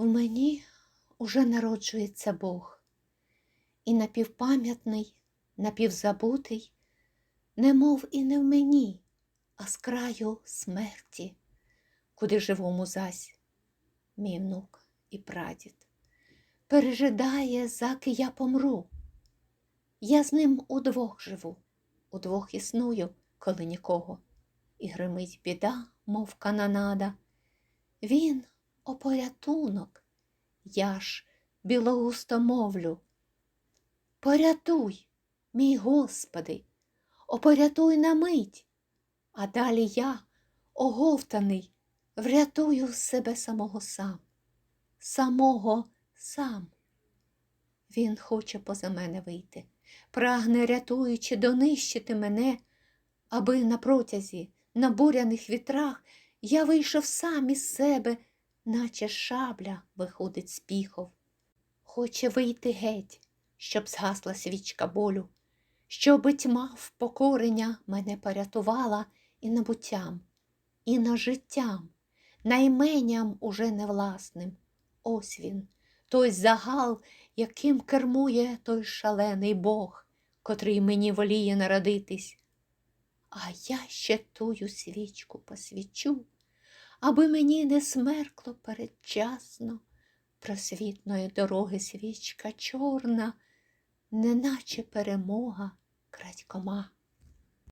В мені уже народжується Бог, і напівпам'ятний, напівзабутий, немов і не в мені, а з краю смерті, куди живому зась мій внук і прадід. Пережидає, заки я помру. Я з ним удвох живу, удвох існую, коли нікого, і гримить біда, мов канонада. Він о порятунок, я ж білоусто мовлю. Порятуй, мій Господи, о порятуй на мить, а далі я, оговтаний, врятую себе самого сам, самого сам. Він хоче поза мене вийти, прагне, рятуючи, донищити мене, аби на протязі, на буряних вітрах я вийшов сам із себе, наче шабля виходить з піхов. Хоче вийти геть, щоб згасла свічка болю, щоби тьма впокорення мене порятувала і набуттям, і на життям, найменням уже невласним. Ось він, той загал, яким кермує той шалений Бог, котрий мені воліє народитись. А я ще тую свічку посвічу, аби мені не смеркло передчасно просвітної дороги свічка чорна, неначе перемога крадькома.